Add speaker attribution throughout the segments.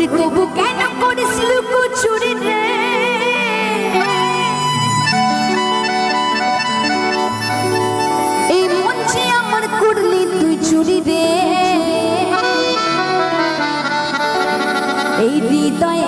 Speaker 1: ওরে তবু কেন করিস লুকোচুরি রে? এই মন যে আমার করলি তুই চুরি রে। এই হৃদয়ে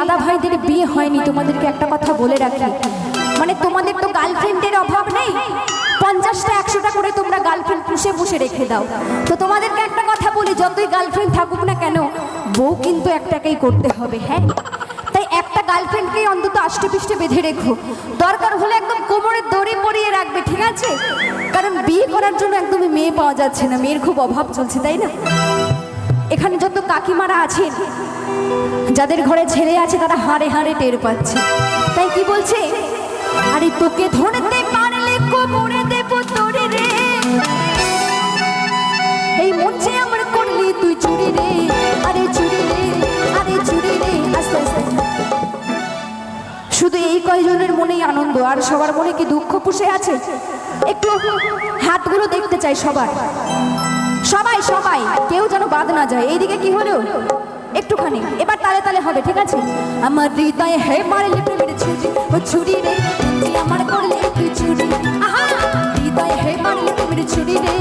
Speaker 1: দাদা ভাইদের বিয়ে হয়নি, তোমাদেরকে একটা কথা বলে রাখি। মানে তোমাদের তো গার্লফ্রেন্ডের অভাব নেই? পঞ্চাশটা, একশোটা করে তোমরা গার্লফ্রেন্ড পুষে পুষে রেখে দাও। তো তোমাদেরকে একটা কথা বলি, যতই গার্লফ্রেন্ড থাকুক না কেন, বউ কিন্তু একটাকেই করতে হবে হ্যাঁ? তাই একটা গার্লফ্রেন্ডকেই অন্তত আষ্টে পিষ্টে বেঁধে রেখো। দরকার হলে একদম কোমরের দড়ি পরিয়ে রাখবে, ঠিক আছে? কারণ বিয়ে করার জন্য একদমই মেয়ে পাওয়া যাচ্ছে না, মেয়ের খুব অভাব চলছে, তাই না? এখানে যত কাকিমারা আছেন, যাদের ঘরে ছেলে আছে, তারা হাড়ে হাড়ে টের পাচ্ছে। তাই কি বলছে? আরে তোকে ধরতে পারলে কোমরে দেব তোরে রে। এই মঞ্চে আমার করলি তুই চুরি রে। আরে চুরি রে, আরে চুরি রে, আস্তে আস্তে। শুধু এই কয়জনের মনেই আনন্দ, আর সবার মনে কি দুঃখ পুষে আছে? একটু হাতগুলো দেখতে চাই সবার। সবাই সবাই, কেউ যেন বাদ না যায়। এইদিকে কি হলো? একটুখানি। এবার তালে তালে হবে, ঠিক আছে? আমার হৃদয়ে হে মারলে প্রেমের ছুটি ও ছুরি রে আমার করলে তুই ছুটি আহা! হৃদয়ে হে মারলে প্রেমের ছুরি রে।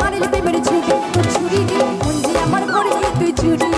Speaker 1: মারলে প্রেমের ছুটি তুই ছুটি মন যে আমার করে তুই
Speaker 2: ছুটি